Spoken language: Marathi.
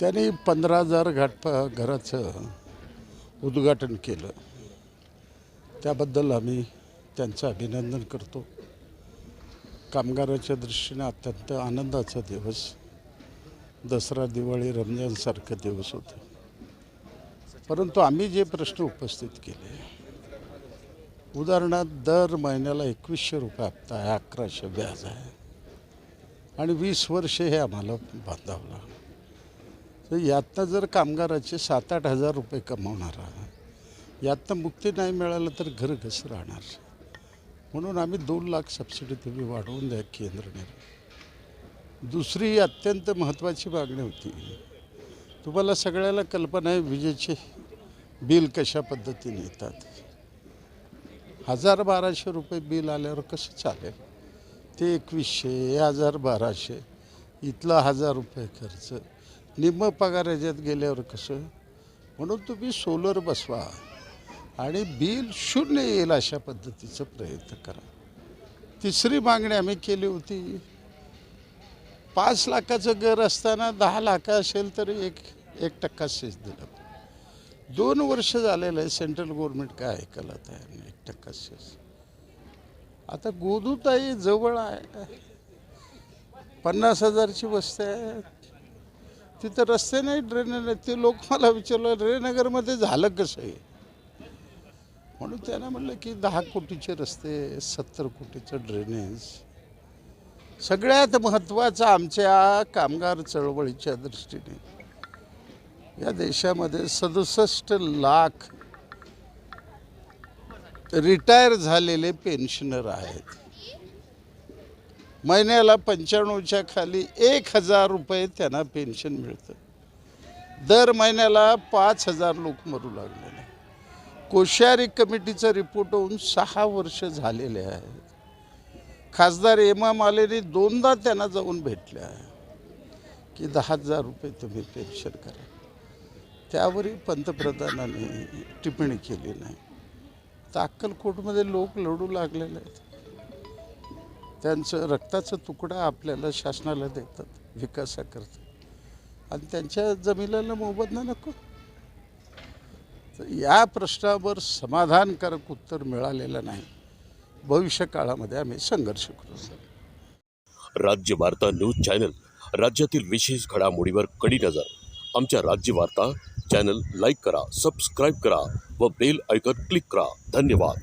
त्यांनी पंधरा हजार घाट घराचं उद्घाटन केलं. त्याबद्दल आम्ही त्यांचं अभिनंदन करतो. कामगाराच्या दृष्टीने अत्यंत आनंदाचा दिवस. दसरा दिवाळी रमजानसारखं दिवस होतं. परंतु आम्ही जे प्रश्न उपस्थित केले उदाहरणार्थ दर महिन्याला एकवीसशे रुपये हप्ता आहे अकराशे व्याज आहे. आणि वीस वर्षे हे आम्हाला बांधावं लागलं. तर यातनं जर कामगाराचे सात आठ हजार रुपये कमावणारा यातनं मुक्ती नाही मिळालं तर घर कसं राहणार? म्हणून आम्ही दोन लाख सबसिडी तुम्ही वाढवून द्या केंद्राने. दुसरी अत्यंत महत्त्वाची मागणी होती. तुम्हाला सगळ्याला कल्पना आहे विजेचे बिल कशा पद्धतीने येतात? हजार बाराशे रुपये बिल आल्यावर कसं चालेल? ते एकवीसशे हजार बाराशे इथला हजार रुपये खर्च. निम्म पगार याच्यात गेल्यावर कसं? म्हणून तुम्ही सोलर बसवा आणि बिल शून्य येईल अशा पद्धतीचा प्रयत्न करा. तिसरी मागणी आम्ही केली होती पाच लाखाचं घर असताना दहा लाख असेल तर एक एक टक्का सेस दिला. दोन वर्ष झालेलं आहे सेंट्रल गव्हर्नमेंट काय ऐकायला तयार नाही एक टक्का सेस आता गोदूताई जवळ आहे. पन्नास हजारची वस्ती आहे. तिथं रस्ते नाही ड्रेन नाही. ते लोक मला विचारलं रेनगरमध्ये झालं कसं आहे म्हणून त्यानं म्हणलं की दहा कोटीचे रस्ते सत्तर कोटीचं ड्रेनेज सगळ्यात महत्त्वाचं आमच्या कामगार चळवळीच्या दृष्टीने या देशामध्ये सदुसष्ट लाख रिटायर झालेले पेन्शनर आहेत. महिन्याला पंच्याण्णवच्या खाली एक हजार रुपये त्यांना पेन्शन मिळतं. दर महिन्याला पाच हजार लोक मरू लागलेले कोश्यारी कमिटीचा रिपोर्ट होऊन सहा वर्ष झालेले आहेत. खासदार एमाम आलेने दोनदा त्यांना जाऊन भेटले आहे. की दहा हजार रुपये तुम्ही पेन्शन करा. त्यावरही पंतप्रधानांनी टिप्पणी केली नाही. तर अक्कलकोटमध्ये लोक लढू लागलेले आहेत. त्यांचं रक्ताचा तुकडा आपल्याला शासनाला देतात विकासाकरता आणि त्यांच्या जमिनीला मोबदला नको. तर या प्रश्नावर समाधानकारक उत्तर मिळालेलं नाही. भविष्य काळामध्ये आम्ही संघर्ष करू राज्य वार्ता न्यूज चॅनल राज्यातील विशेष घडामोडीवर कडी नजर. आमच्या राज्य वार्ता चॅनल लाईक करा सबस्क्राईब करा व बेल ऐकत क्लिक करा. धन्यवाद.